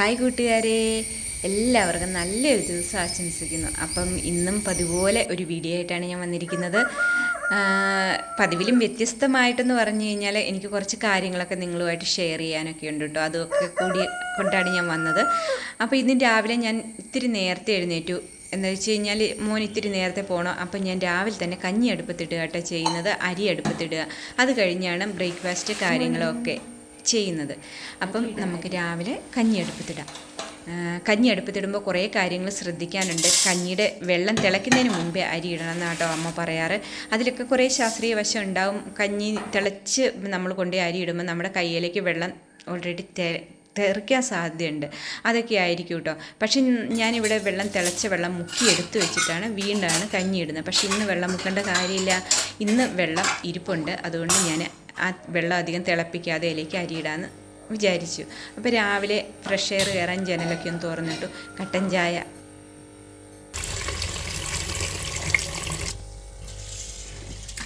Hi കൂട്ടുകാരെ. എല്ലാവർക്കും നല്ലൊരു ദിവസം ആശംസിക്കുന്നു. അപ്പം ഇന്നും പതിപോലെ ഒരു വീഡിയോ ആയിട്ടാണ് ഞാൻ വന്നിരിക്കുന്നത്. പതിവിലും വ്യത്യസ്തമായിട്ടെന്ന് പറഞ്ഞു കഴിഞ്ഞാൽ എനിക്ക് കുറച്ച് കാര്യങ്ങളൊക്കെ നിങ്ങളുമായിട്ട് ഷെയർ ചെയ്യാനൊക്കെ ഉണ്ട് കേട്ടോ. അതൊക്കെ കൂടി കൊണ്ടാണ് ഞാൻ വന്നത്. അപ്പോൾ ഇന്ന് രാവിലെ ഞാൻ ഇത്തിരി നേരത്തെ എഴുന്നേറ്റു. എന്ന് വെച്ച് കഴിഞ്ഞാൽ മോൻ ഇത്തിരി നേരത്തെ പോകണം അപ്പം ഞാൻ രാവിലെ തന്നെ കഞ്ഞി അടുപ്പത്തിടുക കേട്ടോ ചെയ്യുന്നത്. അരി അടുപ്പത്തിടുക. അത് കഴിഞ്ഞാണ് ബ്രേക്ക്ഫാസ്റ്റ് കാര്യങ്ങളൊക്കെ. ചെയ്യുന്നത്. അപ്പം നമുക്ക് രാവിലെ കഞ്ഞി എടുപ്പത്തിടാം കഞ്ഞി അടുപ്പത്തിടുമ്പോൾ കുറേ കാര്യങ്ങൾ ശ്രദ്ധിക്കാനുണ്ട്. കഞ്ഞിയുടെ വെള്ളം തിളയ്ക്കുന്നതിന് മുമ്പേ അരി ഇടണം എന്നാട്ടോ അമ്മ പറയാറ്. അതിലൊക്കെ കുറേ ശാസ്ത്രീയ വശം ഉണ്ടാവും. കഞ്ഞി തിളച്ച് നമ്മൾ കൊണ്ടുപോയി അരി ഇടുമ്പോൾ നമ്മുടെ കയ്യിലേക്ക് വെള്ളം ഓൾറെഡി തെറിക്കാൻ സാധ്യതയുണ്ട്. അതൊക്കെ ആയിരിക്കും കേട്ടോ. പക്ഷെ ഞാനിവിടെ വെള്ളം തിളച്ച വെള്ളം മുക്കി എടുത്തു വെച്ചിട്ടാണ് വീണ്ടാണ് കഞ്ഞി ഇടുന്നത്. പക്ഷേ ഇന്ന് വെള്ളം മുക്കേണ്ട കാര്യമില്ല. ഇന്ന് വെള്ളം ഇരിപ്പുണ്ട്. അതുകൊണ്ട് ഞാൻ ആ വെള്ളം അധികം തിളപ്പിക്കാതെ ഇലയ്ക്ക് അരിയിടാന്ന് വിചാരിച്ചു. അപ്പോൾ രാവിലെ ഫ്രഷ് എയർ കയറാൻ ജനലൊക്കെ ഒന്ന് തുറന്നിട്ടു. കട്ടൻ ചായ.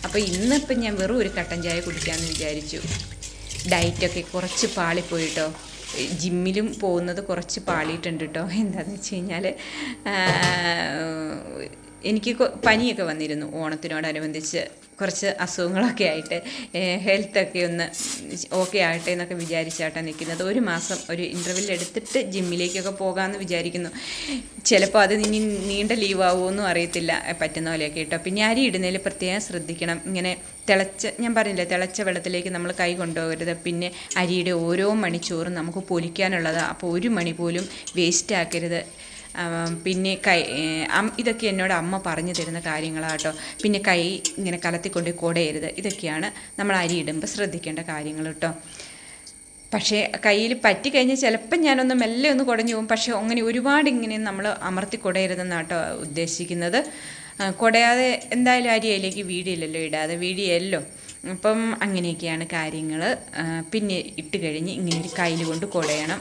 അപ്പോൾ ഇന്നിപ്പം ഞാൻ വെറും ഒരു കട്ടൻ ചായ കുടിക്കാമെന്ന് വിചാരിച്ചു. ഡയറ്റൊക്കെ കുറച്ച് പാളിപ്പോയിട്ടോ. ജിമ്മിലും പോകുന്നത് കുറച്ച് പാളിയിട്ടുണ്ട് കേട്ടോ എന്താണെന്ന് വെച്ച് കഴിഞ്ഞാൽ എനിക്ക് പനിയൊക്കെ വന്നിരുന്നു ഓണത്തിനോടനുബന്ധിച്ച് കുറച്ച് അസുഖങ്ങളൊക്കെ ആയിട്ട്. ഹെൽത്തൊക്കെ ഒന്ന് ഓക്കെ ആകട്ടെ എന്നൊക്കെ വിചാരിച്ചാട്ടാണ് നിൽക്കുന്നത് ഒരു മാസം ഒരു ഇന്റർവെൽ എടുത്തിട്ട് ജിമ്മിലേക്കൊക്കെ പോകാമെന്ന് വിചാരിക്കുന്നു. ചിലപ്പോൾ അത് ഇനി നീണ്ട ലീവ് ആവുമോന്നും അറിയത്തില്ല. പറ്റുന്ന പോലെയൊക്കെ കേട്ടോ. പിന്നെ അരി ഇടുന്നതിൽ പ്രത്യേകം ശ്രദ്ധിക്കണം. ഇങ്ങനെ തിളച്ച ഞാൻ പറഞ്ഞില്ലേ തിളച്ച വെള്ളത്തിലേക്ക് നമ്മൾ കൈ കൊണ്ടുപോകരുത്. പിന്നെ അരിയുടെ ഓരോ മണിച്ചോറും നമുക്ക് പൊലിക്കാനുള്ളതാണ് അപ്പോൾ ഒരു മണി പോലും വേസ്റ്റ് ആക്കരുത്. പിന്നെ കൈ ഇതൊക്കെ എന്നോട് അമ്മ പറഞ്ഞു തരുന്ന കാര്യങ്ങളാട്ടോ. പിന്നെ കൈ ഇങ്ങനെ കലത്തിക്കൊണ്ട് കൊടയരുത്. ഇതൊക്കെയാണ് നമ്മൾ അരി ഇടുമ്പോൾ ശ്രദ്ധിക്കേണ്ട കാര്യങ്ങൾ കേട്ടോ. പക്ഷേ കയ്യിൽ പറ്റി കഴിഞ്ഞാൽ ചിലപ്പം ഞാനൊന്ന് മെല്ലെ ഒന്ന് കുടഞ്ഞു പോകും. പക്ഷേ അങ്ങനെ ഒരുപാട് ഇങ്ങനെ നമ്മൾ അമർത്തി കുടയരുതെന്നാട്ടോ ഉദ്ദേശിക്കുന്നത്. കൊടയാതെ എന്തായാലും അരിയയിലേക്ക് വീടിയില്ലല്ലോ ഇടാതെ വീടിയല്ലോ. അപ്പം അങ്ങനെയൊക്കെയാണ് കാര്യങ്ങൾ പിന്നെ ഇട്ട് കഴിഞ്ഞ് ഇങ്ങനെ ഒരു കയ്യിൽ കൊണ്ട് കുടയണം.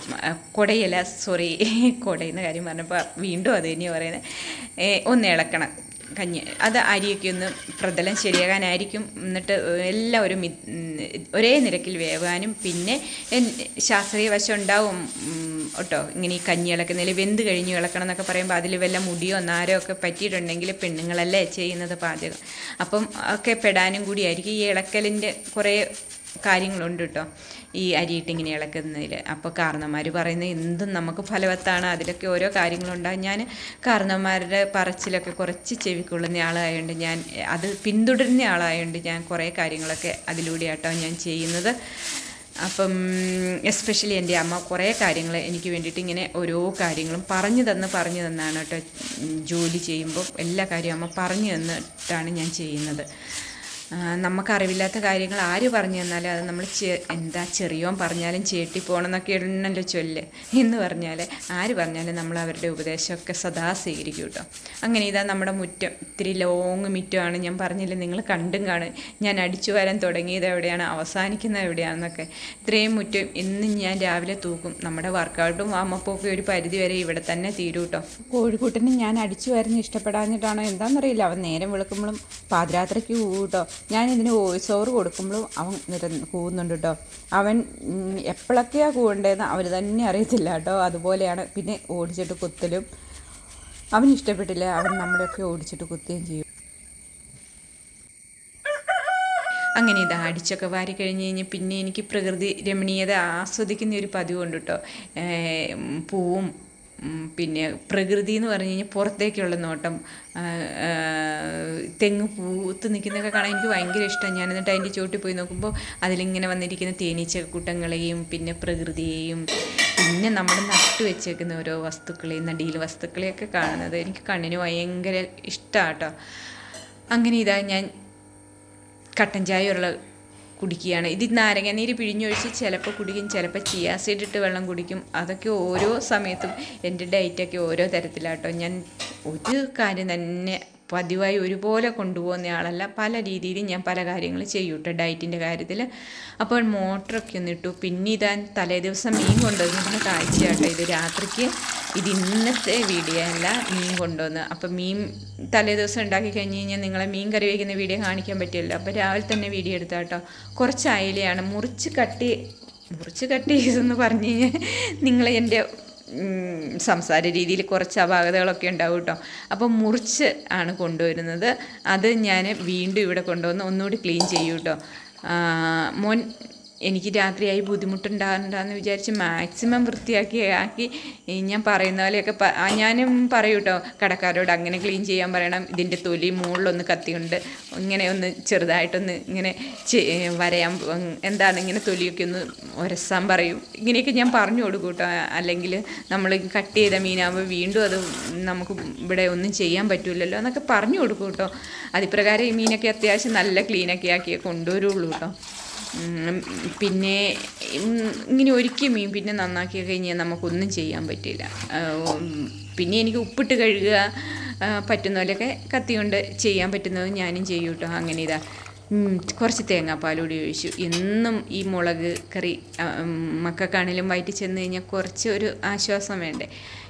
കുടയല്ല സോറി കുടയുന്ന കാര്യം പറഞ്ഞപ്പോൾ വീണ്ടും അത് തന്നെയാണ് പറയുന്നത് ഒന്ന് ഇളക്കണം കഞ്ഞി. അത് അരിയൊക്കെ ഒന്ന് പ്രതലം ശരിയാകാനായിരിക്കും. എന്നിട്ട് എല്ലാവരും ഒരേ നിരക്കിൽ വേവാനും. പിന്നെ ശാസ്ത്രീയ വശം ഉണ്ടാവും. കേട്ടോ. ഇങ്ങനെ ഈ കഞ്ഞി ഇളക്കുന്നതിൽ വെന്ത് കഴിഞ്ഞ് ഇളക്കണം എന്നൊക്കെ പറയുമ്പോൾ അതിൽ വല്ല മുടിയോ നാരോ ഒക്കെ പറ്റിയിട്ടുണ്ടെങ്കിൽ പെണ്ണുങ്ങളല്ലേ ചെയ്യുന്നത് പാചകം. അപ്പം ഒക്കെ പെടാനും കൂടിയായിരിക്കും ഈ ഇളക്കലിന്റെ കുറേ കാര്യങ്ങളുണ്ട് കേട്ടോ. ഈ അരിയിട്ട് ഇങ്ങനെ ഇളക്കുന്നതിൽ അപ്പോൾ കാരണന്മാർ പറയുന്നത് എന്തും നമുക്ക് ഫലവത്താണ്. അതിലൊക്കെ ഓരോ കാര്യങ്ങളുണ്ടാകും ഞാൻ കാരണന്മാരുടെ പറച്ചിലൊക്കെ കുറച്ച് ചെവിക്കൊള്ളുന്ന ആളായതുകൊണ്ട് ഞാൻ അത് പിന്തുടരുന്ന ആളായതുകൊണ്ട് ഞാൻ കുറേ കാര്യങ്ങളൊക്കെ അതിലൂടെയാട്ടോ ഞാൻ ചെയ്യുന്നത്. അപ്പം എസ്പെഷ്യലി എന്റെ അമ്മ കുറേ കാര്യങ്ങൾ എനിക്ക് വേണ്ടിയിട്ട് ഇങ്ങനെ ഓരോ കാര്യങ്ങളും പറഞ്ഞു തന്ന് പറഞ്ഞു തന്നാണ് കേട്ടോ ജോലി ചെയ്യുമ്പോൾ എല്ലാ കാര്യവും അമ്മ പറഞ്ഞു തന്നിട്ടാണ് ഞാൻ ചെയ്യുന്നത്. നമുക്കറിവില്ലാത്ത കാര്യങ്ങൾ ആര് പറഞ്ഞു തന്നാലും അത് നമ്മൾ എന്താ ചെറിയോൻ പറഞ്ഞാലും ചേട്ടി പോകണമെന്നൊക്കെ ചൊല്ല്. എന്ന് പറഞ്ഞാൽ ആര് പറഞ്ഞാലും നമ്മൾ അവരുടെ ഉപദേശമൊക്കെ സദാ സ്വീകരിക്കും കേട്ടോ. അങ്ങനെ ഇതാ നമ്മുടെ മുറ്റം. ഇത്തിരി ലോങ് മുറ്റമാണ്. ഞാൻ പറഞ്ഞില്ലേ നിങ്ങൾ കണ്ടും കാണും. ഞാൻ അടിച്ചു വരാൻ തുടങ്ങിയത് എവിടെയാണ്? അവസാനിക്കുന്നത് എവിടെയാണെന്നൊക്കെ. ഇത്രയും മുറ്റം എന്നും ഞാൻ രാവിലെ തൂക്കും. നമ്മുടെ വർക്കൗട്ടും വാമപ്പൊക്കെ ഒരു പരിധി വരെ ഇവിടെ തന്നെ തീരും കേട്ടോ കോഴിക്കൂട്ടിന് ഞാൻ അടിച്ചു വരുന്ന ഇഷ്ടപ്പെടാഞ്ഞിട്ടാണോ എന്താണെന്നറിയില്ല അവൻ നേരം വിളിക്കുമ്പോഴും പാതിരാത്രിക്ക് കൂട്ടോ ഞാൻ ഇതിന് വോയിസ് ഓവർ കൊടുക്കുമ്പോഴും അവൻ നിര കൂവുന്നുണ്ട് കേട്ടോ അവൻ എപ്പോഴൊക്കെയാണ് കൂവേണ്ടതെന്ന് അവർ തന്നെ അറിയത്തില്ല കേട്ടോ അതുപോലെയാണ് പിന്നെ ഓടിച്ചിട്ട് കുത്തലും. അവൻ ഇഷ്ടപ്പെട്ടില്ല അവൻ നമ്മളെയൊക്കെ ഓടിച്ചിട്ട് കുത്തുകയും ചെയ്യും. അങ്ങനെ ഇത് അടിച്ചൊക്കെ വാരി കഴിഞ്ഞ് കഴിഞ്ഞ് പിന്നെ എനിക്ക് പ്രകൃതി രമണീയത ആസ്വദിക്കുന്ന ഒരു പതിവുണ്ട് കേട്ടോ പൂവും പിന്നെ പ്രകൃതി എന്ന് പറഞ്ഞു കഴിഞ്ഞാൽ പുറത്തേക്കുള്ള നോട്ടം തെങ്ങ് പൂത്ത് നിൽക്കുന്നതൊക്കെ കാണാൻ എനിക്ക് ഭയങ്കര ഇഷ്ടമാണ്. ഞാൻ എന്നിട്ട് അതിന്റെ ചോട്ടിൽ പോയി നോക്കുമ്പോൾ അതിലിങ്ങനെ വന്നിരിക്കുന്ന തേനീച്ച കൂട്ടങ്ങളെയും പിന്നെ പ്രകൃതിയെയും പിന്നെ നമ്മൾ നട്ടു വെച്ചേക്കുന്ന ഓരോ വസ്തുക്കളെയും നടിയിൽ വസ്തുക്കളെയൊക്കെ കാണുന്നത് എനിക്ക് കണ്ണിന് ഭയങ്കര ഇഷ്ടമാണ് കേട്ടോ അങ്ങനെ ഇതാ ഞാൻ കട്ടൻ ചായ ഉള്ള കുടിക്കുകയാണ്. ഇത് നാരങ്ങാനീര് പിഴിഞ്ഞൊഴിച്ച് ചിലപ്പോൾ കുടിക്കും ചിലപ്പോൾ ചിയാസീഡ് ഇട്ട് വെള്ളം കുടിക്കും. അതൊക്കെ ഓരോ സമയത്തും എന്റെ ഡയറ്റൊക്കെ ഓരോ തരത്തിലാട്ടോ. ഞാൻ ഒരു കാര്യം തന്നെ പതിവായി ഒരുപോലെ കൊണ്ടുപോകുന്ന ആളല്ല. പല രീതിയിലും ഞാൻ പല കാര്യങ്ങൾ ചെയ്യും കേട്ടോ ഡയറ്റിന്റെ കാര്യത്തിൽ. അപ്പോൾ മോട്ടറൊക്കെ ഒന്നിട്ടു പിന്നെ ഇതാ തലേ ദിവസം മീൻ കൊണ്ടുവന്നിരുന്ന കാഴ്ചയാട്ടോ ഇത്. രാത്രിക്ക് ഇത് ഇന്നത്തെ വീഡിയോ അല്ല മീൻ കൊണ്ടുവന്ന്. അപ്പം മീൻ തലേ ദിവസം ഉണ്ടാക്കി കഴിഞ്ഞ് കഴിഞ്ഞാൽ നിങ്ങളെ മീൻ കറി വയ്ക്കുന്ന വീഡിയോ കാണിക്കാൻ പറ്റില്ല അപ്പോൾ രാവിലെ തന്നെ വീഡിയോ എടുത്താൽ കേട്ടോ കുറച്ച് അയിലയാണ്. മുറിച്ച് കട്ടി മുറിച്ച് കട്ടി ചെയ്തെന്ന് പറഞ്ഞു കഴിഞ്ഞാൽ നിങ്ങൾ എന്റെ സംസാര രീതിയിൽ കുറച്ച് അപാകതകളൊക്കെ ഉണ്ടാവും കേട്ടോ അപ്പോൾ മുറിച്ച് ആണ് കൊണ്ടുവരുന്നത്. അത് ഞാൻ വീണ്ടും ഇവിടെ കൊണ്ടുവന്ന് ഒന്നുകൂടി ക്ലീൻ ചെയ്യൂ കേട്ടോ മോൻ എനിക്ക് രാത്രിയായി ബുദ്ധിമുട്ടുണ്ടാകണ്ടെന്ന് വിചാരിച്ച് മാക്സിമം വൃത്തിയാക്കി ആക്കി ഞാൻ പറയുന്ന പോലെയൊക്കെ ഞാനും പറയും കേട്ടോ കടക്കാരോട് അങ്ങനെ ക്ലീൻ ചെയ്യാൻ പറയണം ഇതിന്റെ തൊലി മുകളിലൊന്ന് കത്തിയുണ്ട് ഇങ്ങനെ ഒന്ന് ചെറുതായിട്ടൊന്ന് ഇങ്ങനെ വരയാൻ എന്താണ് ഇങ്ങനെ തൊലിയൊക്കെ ഒന്ന് ഉരസാൻ പറയും. ഇങ്ങനെയൊക്കെ ഞാൻ പറഞ്ഞു കൊടുക്കും കേട്ടോ അല്ലെങ്കിൽ നമ്മൾ കട്ട് ചെയ്ത മീനാകുമ്പോൾ വീണ്ടും അത് നമുക്ക് ഇവിടെ ഒന്നും ചെയ്യാൻ പറ്റില്ലല്ലോ എന്നൊക്കെ പറഞ്ഞു കൊടുക്കും കേട്ടോ അതിപ്രകാരം ഈ മീനൊക്കെ അത്യാവശ്യം നല്ല ക്ലീനൊക്കെ ആക്കിയേ കൊണ്ടുവരുള്ളൂ കേട്ടോ പിന്നെ ഇങ്ങനെ ഒരുക്കിയ മീൻ പിന്നെ നന്നാക്കി കഴിഞ്ഞാൽ നമുക്കൊന്നും ചെയ്യാൻ പറ്റില്ല. പിന്നെ എനിക്ക് ഉപ്പിട്ട് കഴുകുക പറ്റുന്ന പോലെയൊക്കെ കത്തി കൊണ്ട് ചെയ്യാൻ പറ്റുന്നത് ഞാനും ചെയ്യും കേട്ടോ. അങ്ങനെ ഇതാ. കുറച്ച് തേങ്ങാപ്പാലൂടി ഒഴിച്ചു. എന്നും ഈ മുളക് കറി മക്കൾക്കാണേലും വയറ്റിൽ ചെന്ന് കഴിഞ്ഞാൽ കുറച്ച് ഒരു ആശ്വാസം വേണ്ടേ.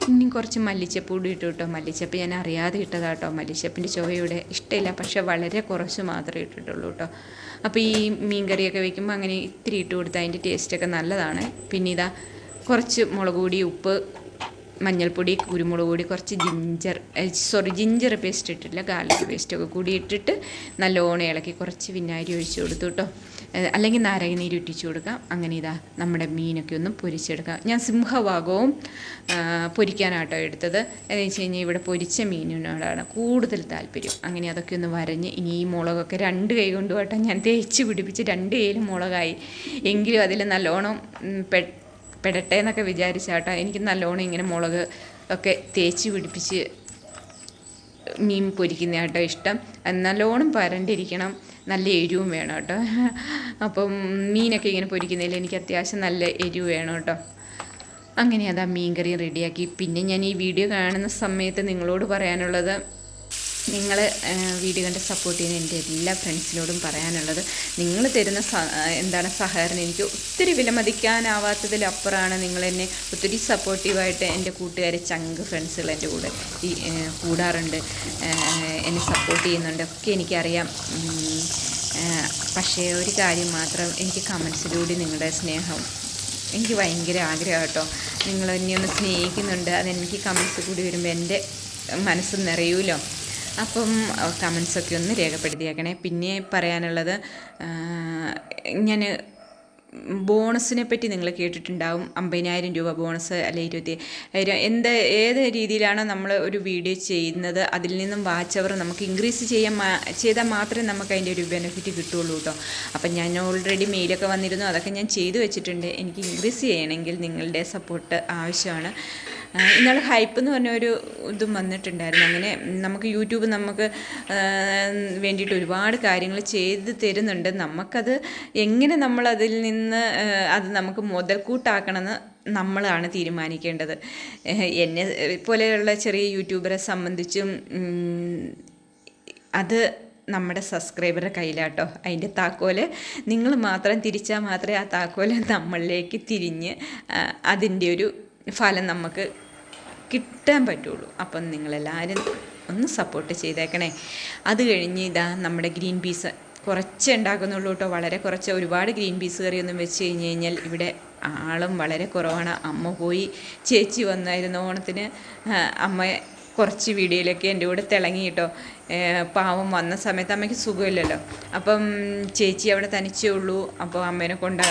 ഇനി കുറച്ച് മല്ലിച്ചപ്പ് കൂടി ഇട്ടു കേട്ടോ. മല്ലിച്ചപ്പ് ഞാൻ അറിയാതെ ഇട്ടതാ കേട്ടോ മല്ലിച്ചപ്പിന്റെ ചുവയുടെ ഇഷ്ടമില്ല. പക്ഷെ വളരെ കുറച്ച് മാത്രമേ ഇട്ടിട്ടുള്ളൂ കേട്ടോ. അപ്പോൾ ഈ മീൻ കറിയൊക്കെ വെക്കുമ്പോൾ അങ്ങനെ ഇത്തിരി ഇട്ട് കൊടുത്താൽ അതിന്റെ ടേസ്റ്റൊക്കെ നല്ലതാണ്. പിന്നെ ഇതാ കുറച്ച് മുളക് പൊടി ഉപ്പ് മഞ്ഞൾപ്പൊടി കുരുമുളക് പൊടി കുറച്ച് ജിഞ്ചർ സോറി ജിഞ്ചർ പേസ്റ്റ് ഇട്ടിട്ടില്ല ഗാർലിക് പേസ്റ്റൊക്കെ കൂടി ഇട്ടിട്ട് നല്ലോണം ഇളക്കി കുറച്ച് വിനാഗിരി ഒഴിച്ച് കൊടുത്തു കേട്ടോ അല്ലെങ്കിൽ നാരങ്ങ നീര് ഇട്ടിച്ചു കൊടുക്കാം. അങ്ങനെ ഇതാ നമ്മുടെ മീനൊക്കെ ഒന്ന് പൊരിച്ചെടുക്കാം. ഞാൻ സിംഹഭാഗവും പൊരിക്കാനാട്ടോ എടുത്തത്. എന്ന് വെച്ച് കഴിഞ്ഞാൽ ഇവിടെ പൊരിച്ച മീനിനോടാണ് കൂടുതൽ താല്പര്യം. അങ്ങനെ അതൊക്കെ ഒന്ന് വരഞ്ഞ് ഇനി ഈ മുളകൊക്കെ രണ്ട് കൈ കൊണ്ട് ഞാൻ തേച്ച് പിടിപ്പിച്ച് രണ്ട് കൈയിലും മുളകായി. എങ്കിലും അതിൽ നല്ലോണം ഉം, പെ പെടട്ടെ എന്നൊക്കെ വിചാരിച്ചാട്ടോ. എനിക്ക് നല്ലോണം ഇങ്ങനെ മുളക് ഒക്കെ തേച്ച് പിടിപ്പിച്ച് മീൻ പൊരിക്കുന്ന കേട്ടോ ഇഷ്ടം നല്ലോണം പരണ്ടിരിക്കണം. നല്ല എരിവും വേണം കേട്ടോ അപ്പം മീനൊക്കെ ഇങ്ങനെ പൊരിക്കുന്നതിൽ എനിക്ക് അത്യാവശ്യം നല്ല എരിവ് വേണം കേട്ടോ അങ്ങനെ അതാ മീൻ കറി റെഡിയാക്കി. പിന്നെ ഞാൻ ഈ വീഡിയോ കാണുന്ന സമയത്ത് നിങ്ങളോട് പറയാനുള്ളത് നിങ്ങൾ വീഡിയോ കണ്ട് സപ്പോർട്ട് ചെയ്യുന്ന എന്റെ എല്ലാ ഫ്രണ്ട്സിനോടും പറയാനുള്ളത് നിങ്ങൾ തരുന്ന എന്താണ് സഹകരണം എനിക്ക് ഒത്തിരി വിലമതിക്കാനാവാത്തതിലപ്പുറമാണ് നിങ്ങൾ എന്നെ ഒത്തിരി സപ്പോർട്ടീവായിട്ട് എന്റെ കൂട്ടുകാരെ ചങ്ക് ഫ്രണ്ട്സുകൾ എന്റെ കൂടെ ഈ കൂടാറുണ്ട്. എന്നെ സപ്പോർട്ട് ചെയ്യുന്നുണ്ട്. ഒക്കെ എനിക്കറിയാം. പക്ഷേ ഒരു കാര്യം മാത്രം എനിക്ക് കമൻസിലൂടെ നിങ്ങളുടെ സ്നേഹം എനിക്ക് ഭയങ്കര ആഗ്രഹം കേട്ടോ. നിങ്ങൾ എന്നെ ഒന്ന് സ്നേഹിക്കുന്നുണ്ട്. അതെനിക്ക് കമൻസ് കൂടി വരുമ്പോൾ എന്റെ മനസ്സ് നിറയൂലോ? അപ്പം കമൻസൊക്കെ ഒന്ന് രേഖപ്പെടുത്തിയേക്കണേ. പിന്നെ പറയാനുള്ളത് ഞാൻ ബോണസിനെ പറ്റി നിങ്ങൾ കേട്ടിട്ടുണ്ടാവും. അമ്പതിനായിരം രൂപ ബോണസ് അല്ലെ ഇരുപത്തി എന്ത് ഏത് രീതിയിലാണ് നമ്മൾ ഒരു വീഡിയോ ചെയ്യുന്നത് അതിൽ നിന്നും വാച്ച് അവർ നമുക്ക് ഇൻക്രീസ് ചെയ്യാൻ ചെയ്താൽ മാത്രമേ നമുക്ക് അതിന്റെ ഒരു ബെനിഫിറ്റ് കിട്ടുള്ളൂ കേട്ടോ അപ്പം ഞാൻ ഓൾറെഡി മെയിലൊക്കെ വന്നിരുന്നു. അതൊക്കെ ഞാൻ ചെയ്തു വെച്ചിട്ടുണ്ട്. എനിക്ക് ഇൻക്രീസ് ചെയ്യണമെങ്കിൽ നിങ്ങളുടെ സപ്പോർട്ട് ആവശ്യമാണ്. ഇന്നാൾ ഹൈപ്പ് എന്ന് പറഞ്ഞ ഒരു ഇതും വന്നിട്ടുണ്ടായിരുന്നു. അങ്ങനെ നമുക്ക് യൂട്യൂബ് നമുക്ക് വേണ്ടിയിട്ട് ഒരുപാട് കാര്യങ്ങൾ ചെയ്ത് തരുന്നുണ്ട്. നമുക്കത് എങ്ങനെ നമ്മൾ അതിൽ നിന്ന് അത് നമുക്ക് മുതൽക്കൂട്ടാക്കണമെന്ന് നമ്മളാണ് തീരുമാനിക്കേണ്ടത്. എന്നെ പോലെയുള്ള ചെറിയ യൂട്യൂബറെ സംബന്ധിച്ചും അത് നമ്മുടെ സബ്സ്ക്രൈബറുടെ കയ്യിലാട്ടോ. അതിന്റെ താക്കോൽ നിങ്ങൾ മാത്രം തിരിച്ചാൽ മാത്രമേ ആ താക്കോൽ നമ്മളിലേക്ക് തിരിഞ്ഞ് അതിന്റെ ഒരു ഫലം നമുക്ക് കിട്ടാൻ പറ്റുള്ളൂ. അപ്പം നിങ്ങളെല്ലാവരും ഒന്ന് സപ്പോർട്ട് ചെയ്തേക്കണേ. അത് കഴിഞ്ഞ് ഇതാ നമ്മുടെ ഗ്രീൻ പീസ് കുറച്ച് ഉണ്ടാക്കുന്നുള്ളൂ കേട്ടോ. വളരെ കുറച്ച്. ഒരുപാട് ഗ്രീൻ പീസ് കറിയൊന്നും വെച്ച് കഴിഞ്ഞ് കഴിഞ്ഞാൽ ഇവിടെ ആളും വളരെ കുറവാണ്. അമ്മ പോയി ചേച്ചി വന്നായിരുന്നു ഓണത്തിന്. അമ്മയെ അമ്മ കുറച്ച് വീഡിയോയിലൊക്കെ എന്റെ കൂടെ തിളങ്ങി കേട്ടോ. പാവം വന്ന സമയത്ത് അമ്മയ്ക്ക് സുഖമില്ലല്ലോ. അപ്പം ചേച്ചി അവിടെ തനിച്ചേ ഉള്ളൂ. അപ്പോൾ അമ്മേനെ കൊണ്ട്